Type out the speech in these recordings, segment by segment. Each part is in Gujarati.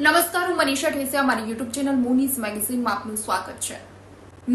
નમસ્કાર, હું મનીષા ઠેસિયા મારી યુટ્યુબ ચેનલ મોનીસ મેગેઝિનમાં આપનું સ્વાગત છે.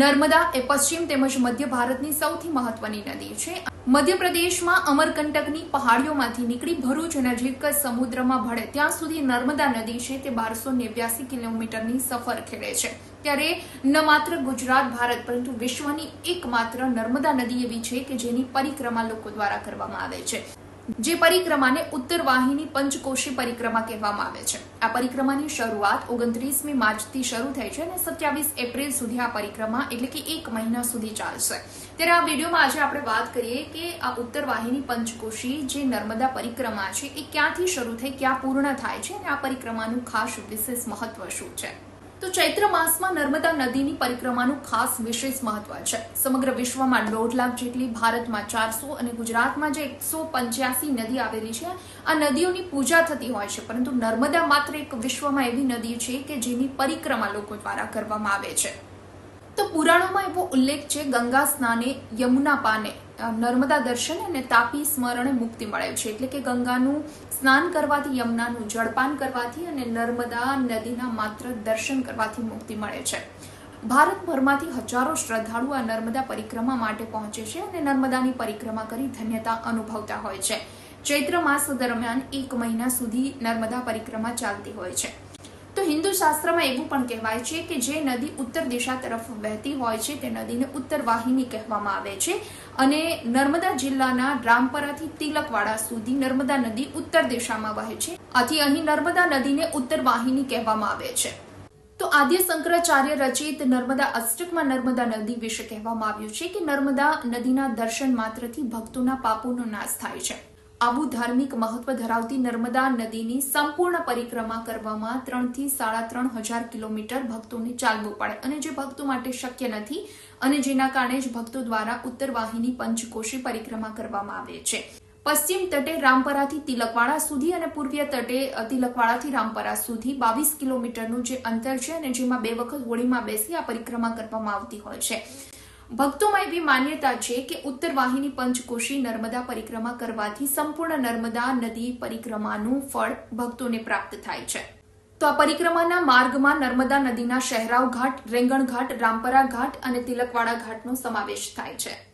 નર્મદા એ પશ્ચિમ તેમજ મધ્ય ભારતની સૌથી મહત્વની નદી છે. મધ્યપ્રદેશમાં અમરકંટકની પહાડીઓમાંથી નીકળી ભરૂચ નજીક સમુદ્રમાં ભળે ત્યાં સુધી નર્મદા નદી છે તે બારસો નેવ્યાસી કિલોમીટરની સફર ખેડે છે. ત્યારે ન માત્ર ગુજરાત, ભારત, પરંતુ વિશ્વની એકમાત્ર નર્મદા નદી એવી છે કે જેની પરિક્રમા લોકો દ્વારા કરવામાં આવે છે. જે પરિક્રમાને ઉત્તર વાહિની પંચકોશી પરિક્રમા કહેવામાં આવે છે. આ પરિક્રમાની શરૂઆત ઓગણત્રીસમી માર્ચથી શરૂ થઈ છે અને સત્યાવીસ એપ્રિલ સુધી આ પરિક્રમા એટલે કે એક મહિના સુધી ચાલશે. ત્યારે આ વિડીયોમાં આજે આપણે વાત કરીએ કે આ ઉત્તર વાહિની પંચકોશી જે નર્મદા પરિક્રમા છે, એ ક્યાંથી શરૂ થઈ, ક્યાં પૂર્ણ થાય છે અને આ પરિક્રમાનું ખાસ વિશેષ મહત્વ શું છે? તો ચૈત્ર માસમાં નર્મદા નદીની પરિક્રમાનું ખાસ વિશેષ મહત્વ છે. સમગ્ર વિશ્વમાં દોઢ લાખ જેટલી ભારતમાં ચારસો અને ગુજરાતમાં જે એકસો પંચ્યાસી નદી આવેલી છે, આ નદીઓની પૂજા થતી હોય છે. પરંતુ નર્મદા માત્ર એક વિશ્વમાં એવી નદી છે કે જેની પરિક્રમા લોકો દ્વારા કરવામાં આવે છે. તો પુરાણોમાં એવો ઉલ્લેખ છે, ગંગા સ્નાને યમુના પાને. નર્મદા દર્શન અને તાપી સ્મરણ મુક્તિ મળે છે. એટલે કે ગંગાનું સ્નાન કરવાથી, યમુનાનું જળપાન કરવાથી અને નર્મદા નદીના માત્ર દર્શન કરવાથી મુક્તિ મળે છે. ભારતભરમાંથી હજારો શ્રદ્ધાળુ આ નર્મદા પરિક્રમા માટે પહોંચે છે અને નર્મદાની પરિક્રમા કરી ધન્યતા અનુભવતા હોય છે. ચૈત્ર માસ દરમિયાન એક મહિના સુધી નર્મદા પરિક્રમા ચાલતી હોય છે. શાસ્ત્રમાં એવું પણ કહેવાય છે કે જે નદી ઉત્તર દિશા તરફ વહેતી હોય છે તે નદીને ઉત્તર વાહિની કહેવામાં આવે છે અને નર્મદા જિલ્લાના રામપરાથી તિલકવાડા સુધી નર્મદા નદી ઉત્તર દિશામાં વહે છે. આથી અહીં નર્મદા નદીને ઉત્તર વાહિની કહેવામાં આવે છે. તો આદ્ય શંકરાચાર્ય રચિત નર્મદા અષ્ટકમાં નર્મદા નદી વિશે કહેવામાં આવ્યું છે કે નર્મદા નદીના દર્શન માત્રથી ભક્તોના પાપોનો નાશ થાય છે. આવું ધાર્મિક મહત્વ ધરાવતી નર્મદા નદીની સંપૂર્ણ પરિક્રમા કરવામાં ત્રણથી સાડા ત્રણ હજાર કિલોમીટર ભક્તોને ચાલવું પડે. અને જે ભક્તો માટે શક્ય નથી, અને જેના કારણે જ ભક્તો દ્વારા ઉત્તર વાહિની પંચકોશી પરિક્રમા કરવામાં આવે છે. પશ્ચિમ તટે રામપરાથી તિલકવાડા સુધી અને પૂર્વીય તટે તિલકવાડાથી રામપરા સુધી બાવીસ કિલોમીટરનું જે અંતર છે અને જેમાં બે વખત હોળીમાં બેસી આ પરિક્રમા કરવામાં આવતી હોય છે. ભક્તોમાં એવી માન્યતા છે કે ઉત્તર વાહિની પંચકોશી નર્મદા પરિક્રમા કરવાથી સંપૂર્ણ નર્મદા નદી પરિક્રમાનું ફળ ભક્તોને પ્રાપ્ત થાય છે. તો આ પરિક્રમાના માર્ગમાં નર્મદા નદીના શહેરાવ ઘાટ, રેંગણ ઘાટ, રામપરા ઘાટ અને તિલકવાડા ઘાટનો સમાવેશ થાય છે.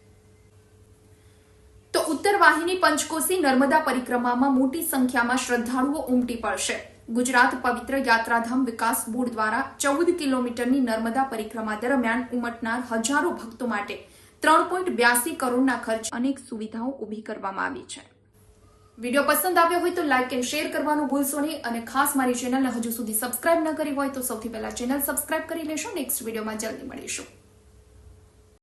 તો ઉત્તર વાહિની પંચકોશી નર્મદા પરિક્રમામાં મોટી સંખ્યામાં શ્રદ્ધાળુઓ ઉમટી પડશે. ગુજરાત પવિત્ર યાત્રાધામ વિકાસ બોર્ડ દ્વારા ચૌદ કિલોમીટરની નર્મદા પરિક્રમા દરમિયાન ઉમટનાર હજારો ભક્તો માટે ત્રણ પોઈન્ટ બ્યાસી કરોડના ખર્ચ અનેક સુવિધાઓ ઊભી કરવામાં આવી છે. વીડિયો પસંદ આવ્યો હોય તો લાઇક એન્ડ શેર કરવાનું ભૂલશો નહીં અને ખાસ મારી ચેનલને હજુ સુધી સબસ્ક્રાઇબ ન કરી હોય તો સૌથી પહેલા ચેનલ સબસ્ક્રાઇબ કરી લેશો. નેક્સ્ટ વિડીયોમાં જલ્દી મળીશું.